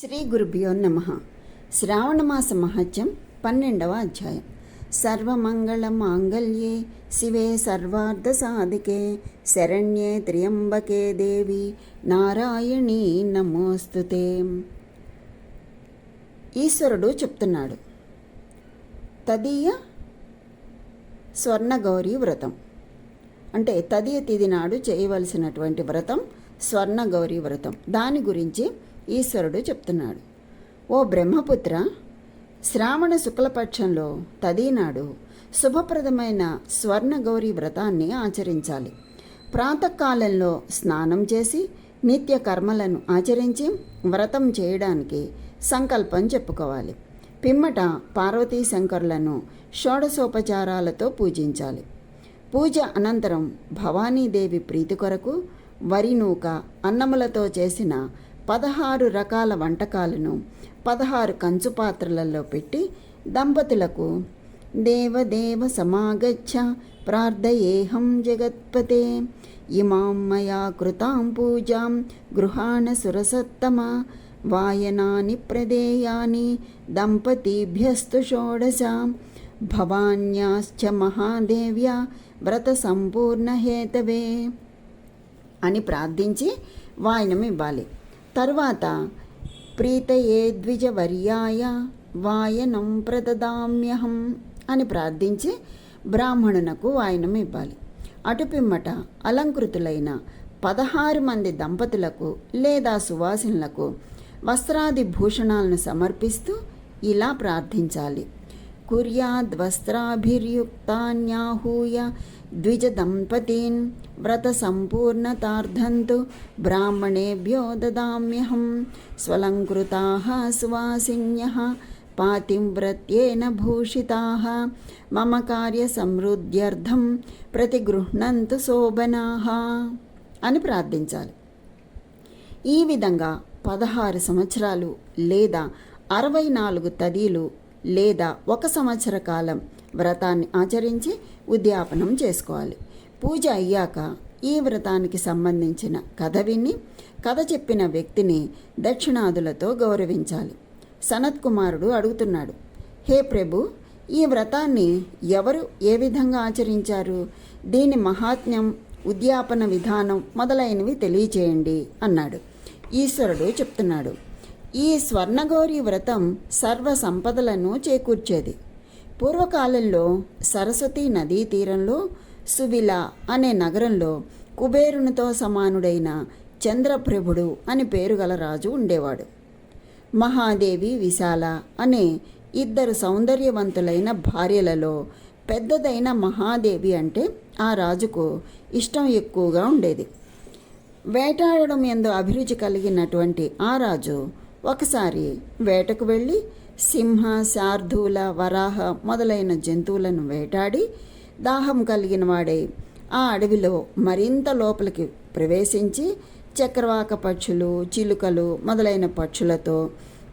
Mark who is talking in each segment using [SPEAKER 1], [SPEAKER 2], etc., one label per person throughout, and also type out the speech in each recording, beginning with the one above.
[SPEAKER 1] శ్రీ గురుభ్యో నమ. శ్రావణమాస మహత్యం పన్నెండవ అధ్యాయం. సర్వమంగళ మాంగళ్యే శివే సర్వార్థ సాధికే శరణ్యే త్ర్యంబకే దేవి నారాయణీ నమోస్తుతే. ఈశ్వరుడు చెప్తున్నాడు తదీయ స్వర్ణగౌరీ వ్రతం. అంటే తదియ తిది నాడు చేయవలసినటువంటి వ్రతం స్వర్ణగౌరీ వ్రతం. దాని గురించి ఈశ్వరుడు చెప్తున్నాడు. ఓ బ్రహ్మపుత్ర శ్రావణ శుక్లపక్షంలో తదీనాడు శుభప్రదమైన స్వర్ణగౌరీ వ్రతాన్ని ఆచరించాలి. ప్రాతకాలంలో స్నానం చేసి నిత్య కర్మలను ఆచరించి వ్రతం చేయడానికి సంకల్పం చెప్పుకోవాలి. పిమ్మట పార్వతీ శంకరులను షోడశోపచారాలతో పూజించాలి. పూజ అనంతరం భవానీదేవి ప్రీతి కొరకు వరి నూక అన్నములతో చేసిన పదహారు రకాల వంటకాలను పదహారు కంచు పాత్రలలో పెట్టి దంపతులకు దేవదేవ సమాగచ్చ ప్రార్థయేహం జగత్పతే ఇమాం మయా కృతాం పూజాం గృహాణ సురసత్తమ వాయనాని ప్రదేయాని దంపతీభ్యస్తు షోడశాం భవాన్యాశ్చ మహాదేవ్య వ్రత సంపూర్ణ హేతవే అని ప్రార్థించి వాయనం ఇవ్వాలి. తర్వాత ప్రీతయే ద్విజవర్యాయ వాయనం ప్రదదామ్యహం అని ప్రార్థించి బ్రాహ్మణునకు వాయనం ఇవ్వాలి. అటుపిమ్మట అలంకృతులైన పదహారు మంది దంపతులకు లేదా సువాసినులకు వస్త్రాది భూషణాలను సమర్పిస్తూ ఇలా ప్రార్థించాలి. కుర్యాద్వస్త్రాభిర్యుక్తాన్యాహూయ ద్విజదంపతీన్ వ్రత సంపూర్ణతార్థంతు బ్రాహ్మణేభ్యో దదామ్యహం స్వలంకృతా సువాసిన్య పాతివ్రత్యేన భూషితా మమ కార్య సమృద్ధ్యర్థం ప్రతిగృహ్ణంతు శోభనా అని ప్రార్థించాలి. ఈ విధంగా పదహారు సంవత్సరాలు లేదా అరవై నాలుగు తదీలు లేదా ఒక సంవత్సర కాలం వ్రతాన్ని ఆచరించి ఉద్యాపనం చేసుకోవాలి. పూజ అయ్యాక ఈ వ్రతానికి సంబంధించిన కథ విని కథ చెప్పిన వ్యక్తిని దక్షిణాదులతో గౌరవించాలి. సనత్ కుమారుడు అడుగుతున్నాడు హే ప్రభు ఈ వ్రతాన్ని ఎవరు ఏ విధంగా ఆచరించారు? దీని మహాత్మ్యం ఉద్యాపన విధానం మొదలైనవి తెలియచేయండి అన్నాడు. ఈశ్వరుడు చెప్తున్నాడు ఈ స్వర్ణగౌరి వ్రతం సర్వ సంపదలను చేకూర్చేది. పూర్వకాలంలో సరస్వతీ నదీ తీరంలో సువిల అనే నగరంలో కుబేరునితో సమానుడైన చంద్రప్రభుడు అని పేరు గల రాజు ఉండేవాడు. మహాదేవి విశాల అనే ఇద్దరు సౌందర్యవంతులైన భార్యలలో పెద్దదైన మహాదేవి అంటే ఆ రాజుకు ఇష్టం ఎక్కువగా ఉండేది. వేటాడడం ఎందు అభిరుచి కలిగినటువంటి ఆ రాజు ఒకసారి వేటకు వెళ్ళి సింహ శార్దూల వరాహ మొదలైన జంతువులను వేటాడి దాహం కలిగిన వాడై ఆ అడవిలో మరింత లోపలికి ప్రవేశించి చక్రవాక పక్షులు చిలుకలు మొదలైన పక్షులతో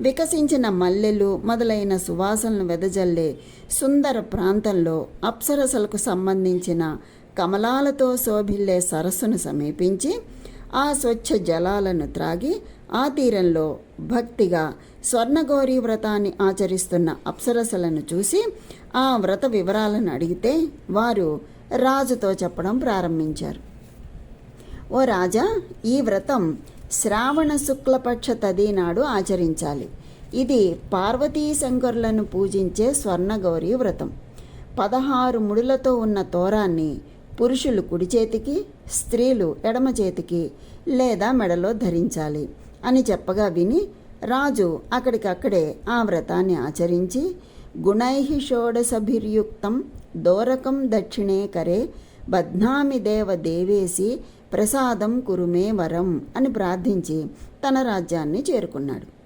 [SPEAKER 1] వికసించిన మల్లెలు మొదలైన సువాసనలు వెదజల్లే సుందర ప్రాంతంలో అప్సరసలకు సంబంధించిన కమలాలతో శోభిల్లే సరస్సును సమీపించి ఆ స్వచ్ఛ జలాలను త్రాగి ఆ తీరంలో భక్తిగా స్వర్ణగౌరీ వ్రతాన్ని ఆచరిస్తున్న అప్సరసలను చూసి ఆ వ్రత వివరాలను అడిగితే వారు రాజుతో చెప్పడం ప్రారంభించారు. ఓ రాజా ఈ వ్రతం శ్రావణ శుక్లపక్ష తది నాడు ఆచరించాలి. ఇది పార్వతీ శంకరులను పూజించే స్వర్ణగౌరీ వ్రతం. పదహారు ముడులతో ఉన్న తోరాన్ని పురుషులు కుడి చేతికి స్త్రీలు ఎడమ చేతికి లేదా మెడలో ధరించాలి. అని చెప్పగా విని రాజు అక్కడికక్కడే ఆ వ్రతాన్ని ఆచరించి గుణై షోడశభిర్యుక్తం దోరకం దక్షిణే కరే బధ్నామి దేవ దేవేసి ప్రసాదం కురుమే వరం అని ప్రార్థించి తన రాజ్యాన్ని చేరుకున్నాడు.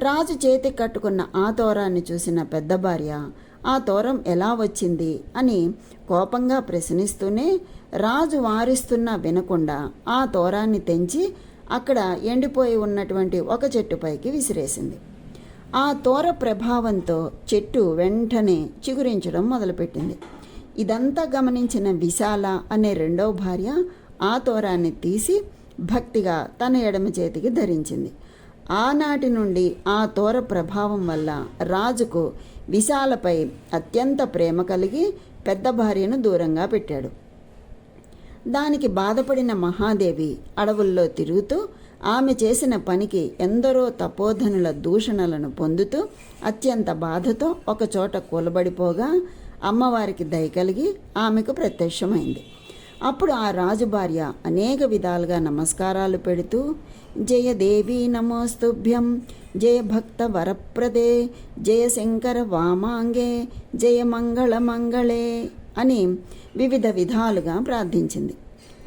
[SPEAKER 1] రాజు చేతి కట్టుకున్న ఆ తోరాన్ని చూసిన పెద్ద భార్య ఆ తోరం ఎలా వచ్చింది? అని కోపంగా ప్రశ్నిస్తూనే రాజు వారిస్తున్నా వినకుండా ఆ తోరాన్ని తెంచి అక్కడ ఎండిపోయి ఉన్నటువంటి ఒక చెట్టుపైకి విసిరేసింది. ఆ తోర ప్రభావంతో చెట్టు వెంటనే చిగురించడం మొదలుపెట్టింది. ఇదంతా గమనించిన విశాల అనే రెండవ భార్య ఆ తోరాన్ని తీసి భక్తిగా తన ఎడమ చేతికి ధరించింది. ఆనాటి నుండి ఆ తోర ప్రభావం వల్ల రాజుకు విశాలపై అత్యంత ప్రేమ కలిగి పెద్ద భార్యను దూరంగా పెట్టాడు. దానికి బాధపడిన మహాదేవి అడవుల్లో తిరుగుతూ ఆమె చేసిన పనికి ఎందరో తపోధనుల దూషణలను పొందుతూ అత్యంత బాధతో ఒకచోట కూలబడిపోగా అమ్మవారికి దయ కలిగి ఆమెకు ప్రత్యక్షమైంది. అప్పుడు ఆ రాజు భార్య అనేక విధాలుగా నమస్కారాలు పెడుతూ జయ దేవి నమోస్తుభ్యం జయ భక్త వరప్రదే జయ శంకర వామాంగే జయ మంగళ మంగళే. అని వివిధ విధాలుగా ప్రార్థించింది.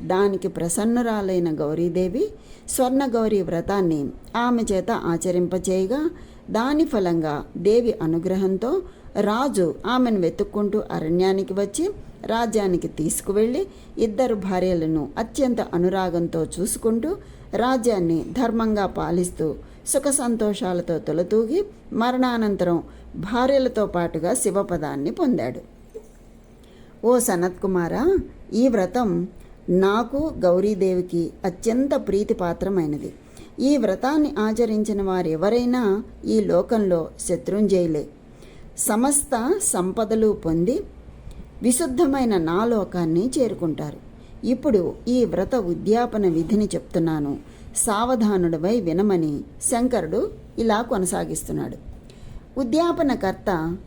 [SPEAKER 1] దానికి ప్రసన్నురాలైన గౌరీదేవి స్వర్ణగౌరి వ్రతాన్ని ఆమె చేత ఆచరింపచేయగా దాని ఫలంగా దేవి అనుగ్రహంతో రాజు ఆమెను వెతుక్కుంటూ అరణ్యానికి వచ్చి రాజ్యానికి తీసుకువెళ్ళి ఇద్దరు భార్యలను అత్యంత అనురాగంతో చూసుకుంటూ రాజ్యాన్ని ధర్మంగా పాలిస్తూ సుఖ సంతోషాలతో తొలతూగి మరణానంతరం భార్యలతో పాటుగా శివపదాన్ని పొందాడు. ఓ సనత్కుమార ఈ వ్రతం నాకు గౌరీదేవికి అత్యంత ప్రీతిపాత్రమైనది. ఈ వ్రతాన్ని ఆచరించిన వారెవరైనా ఈ లోకంలో శత్రుంజయులే. సమస్త సంపదలు పొంది విశుద్ధమైన నా లోకాన్ని చేరుకుంటారు. ఇప్పుడు ఈ వ్రత ఉద్యాపన విధిని చెప్తున్నాను. సావధానుడివై వినమని శంకరుడు ఇలా కొనసాగిస్తున్నాడు. ఉద్యాపనకర్త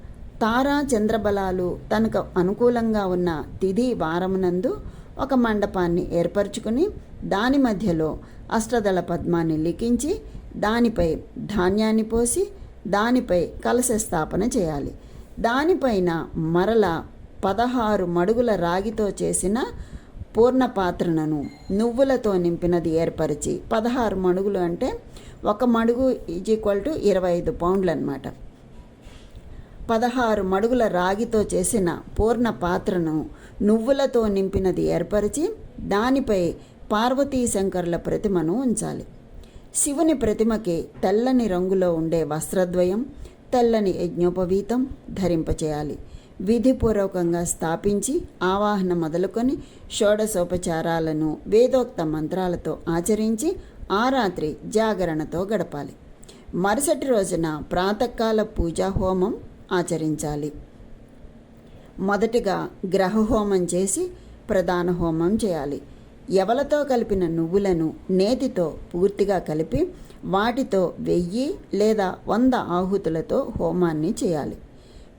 [SPEAKER 1] తారా చంద్రబలాలు తనకు అనుకూలంగా ఉన్న తిథి వారమునందు ఒక మండపాన్ని ఏర్పరచుకుని దాని మధ్యలో అష్టదళ పద్మాన్ని లిఖించి దానిపై ధాన్యాన్ని పోసి దానిపై కలశ స్థాపన చేయాలి. దానిపైన మరల పదహారు మడుగుల రాగితో చేసిన పూర్ణ పాత్రలను నువ్వులతో నింపినది ఏర్పరిచి పదహారు మడుగులు అంటే ఒక మడుగు ఈజ్ ఈక్వల్ టు ఇరవై ఐదు పౌండ్లు అనమాట పదహారు మడుగుల రాగితో చేసిన పూర్ణ పాత్రను నువ్వులతో నింపినది ఏర్పరిచి దానిపై పార్వతీ శంకరుల ప్రతిమను ఉంచాలి. శివుని ప్రతిమకి తెల్లని రంగులో ఉండే వస్త్రద్వయం తెల్లని యజ్ఞోపవీతం ధరింపచేయాలి. విధిపూర్వకంగా స్థాపించి ఆవాహన మొదలుకొని షోడశోపచారాలను వేదోక్త మంత్రాలతో ఆచరించి ఆ రాత్రి జాగరణతో గడపాలి. మరుసటి రోజున ప్రాతకాల పూజా హోమం ఆచరించాలి. మొదటిగా గ్రహ హోమం చేసి ప్రధాన హోమం చేయాలి. ఎవలతో కలిపిన నువ్వులను నేతితో పూర్తిగా కలిపి వాటితో వెయ్యి లేదా వంద ఆహుతులతో హోమాన్ని చేయాలి.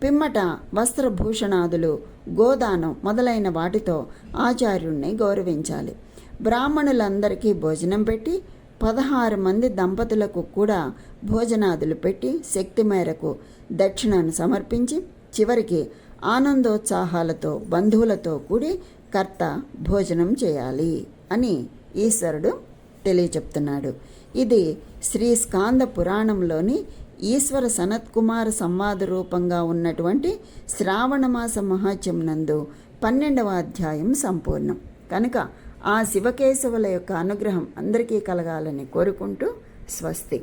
[SPEAKER 1] పిమ్మట వస్త్రభూషణాదులు గోదానం మొదలైన వాటితో ఆచార్యుణ్ణి గౌరవించాలి. బ్రాహ్మణులందరికీ భోజనం పెట్టి పదహారు మంది దంపతులకు కూడా భోజనాదులు పెట్టి శక్తి మేరకు దక్షిణను సమర్పించి చివరికి ఆనందోత్సాహాలతో బంధువులతో కూడి కర్త భోజనం చేయాలి అని ఈశ్వరుడు తెలియచెప్తున్నాడు. ఇది శ్రీ స్కాంద పురాణంలోని ఈశ్వర సనత్కుమార సంవాద రూపంగా ఉన్నటువంటి శ్రావణమాస మహాత్యం నందు పన్నెండవ అధ్యాయం సంపూర్ణం. కనుక ఆ శివకేశవుల యొక్క అనుగ్రహం అందరికీ కలగాలని కోరుకుంటూ స్వస్తి.